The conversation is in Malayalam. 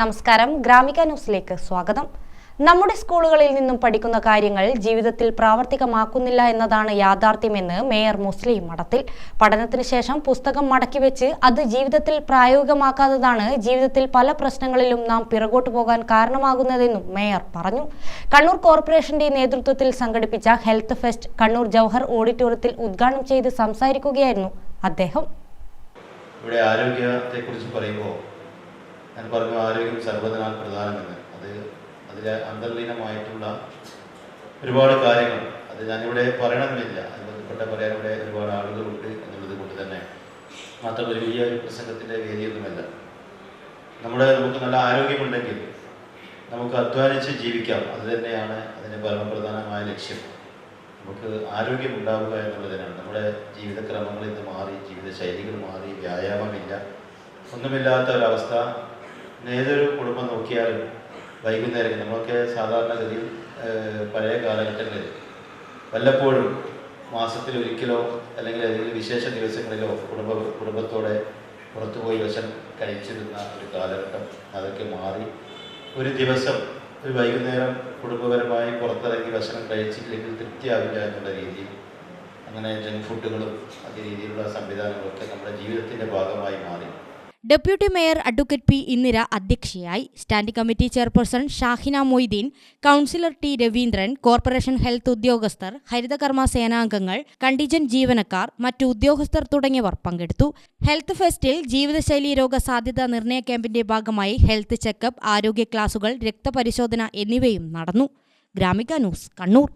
നമസ്കാരം. ഗ്രാമിക ന്യൂസിലേക്ക് സ്വാഗതം. നമ്മുടെ സ്കൂളുകളിൽ നിന്നും പഠിക്കുന്ന കാര്യങ്ങൾ ജീവിതത്തിൽ പ്രാവർത്തികമാക്കുന്നില്ല എന്നതാണ് യാഥാർത്ഥ്യമെന്ന് മേയർ മുസ്ലിം മഠത്തിൽ. പഠനത്തിന് ശേഷം പുസ്തകം മടക്കി വെച്ച് അത് ജീവിതത്തിൽ പ്രായോഗികമാക്കാത്തതാണ് ജീവിതത്തിൽ പല പ്രശ്നങ്ങളിലും നാം പിറകോട്ട് പോകാൻ കാരണമാകുന്നതെന്നും മേയർ പറഞ്ഞു. കണ്ണൂർ കോർപ്പറേഷന്റെ നേതൃത്വത്തിൽ സംഘടിപ്പിച്ച ഹെൽത്ത് ഫെസ്റ്റ് കണ്ണൂർ ജവഹർ ഓഡിറ്റോറിയത്തിൽ ഉദ്ഘാടനം ചെയ്ത് സംസാരിക്കുകയായിരുന്നു അദ്ദേഹം. ഇവിടെ ആരോഗ്യത്തെക്കുറിച്ച് പറയുമ്പോൾ ഞാൻ പറഞ്ഞു ആരോഗ്യം സർവതനാൽ പ്രധാനമെന്ന്. അത് അതിൽ അന്തർലീനമായിട്ടുള്ള ഒരുപാട് കാര്യങ്ങൾ. അത് ഞാനിവിടെ പറയണമെന്നില്ല അത് ബന്ധപ്പെട്ട പറയാൻ ഇവിടെ ഒരുപാട് ആളുകളുണ്ട് എന്നുള്ളത് കൊണ്ട് തന്നെ. മാത്രം ഒരു വലിയ ഒരു പ്രസംഗത്തിന്റെ വേദിയൊന്നുമല്ല. നമ്മുടെ നമുക്ക് നല്ല ആരോഗ്യമുണ്ടെങ്കിൽ നമുക്ക് അധ്വാനിച്ച് ജീവിക്കാം. അത് തന്നെയാണ് അതിന്റെ പരമപ്രധാനമായ ലക്ഷ്യം. നമുക്ക് ആരോഗ്യം ഉണ്ടാവുക എന്നുള്ളതിനാണ് നമ്മുടെ ജീവിതക്രമങ്ങൾ ഇന്ന് മാറി ജീവിതശൈലികൾ മാറി വ്യായാമമില്ല ഒന്നുമില്ലാത്ത ഒരവസ്ഥ ഏതൊരു കുടുംബം നോക്കിയാലും വൈകുന്നേരം നമ്മളൊക്കെ സാധാരണഗതിയിൽ പഴയ കാലഘട്ടങ്ങളിൽ വല്ലപ്പോഴും മാസത്തിൽ ഒരിക്കലോ അല്ലെങ്കിൽ ഏതെങ്കിലും വിശേഷ ദിവസങ്ങളിലോ കുടുംബ കുടുംബത്തോടെ പുറത്തുപോയി വശം കഴിച്ചിരുന്ന ഒരു കാലഘട്ടം അതൊക്കെ മാറി. ഒരു ദിവസം ഒരു വൈകുന്നേരം കുടുംബപരമായി പുറത്തിറങ്ങി ഭക്ഷണം കഴിച്ചില്ലെങ്കിൽ തൃപ്തിയാവില്ല എന്നുള്ള രീതിയിൽ അങ്ങനെ ജങ്ക് ഫുഡുകളും അതേ രീതിയിലുള്ള സംവിധാനങ്ങളൊക്കെ നമ്മുടെ ജീവിതത്തിന്റെ ഭാഗമായി മാറി. Deputy mayor advocate P Indira അധ്യക്ഷയായി standing committee chairperson Shahina Moideen councillor T Raveendran corporation health ഉദ്യോഗസ്ഥർ ഹരിതകർമ്മ സേനാംഗങ്ങൾ കണ്ടിജൻ ജീവനക്കാർ മറ്റു ഉദ്യോഗസ്ഥർ തുടങ്ങിയവർ പങ്കെടുത്തു. ഹെൽത്ത് ഫെസ്റ്റിൽ ജീവിതശൈലി രോഗ സാധ്യത നിർണയ ക്യാമ്പിന്റെ ഭാഗമായി ഹെൽത്ത് ചെക്കപ്പ് ആരോഗ്യ ക്ലാസുകൾ രക്തപരിശോധന എന്നിവയും നടന്നു. ഗ്രാമിക ന്യൂസ് കണ്ണൂർ.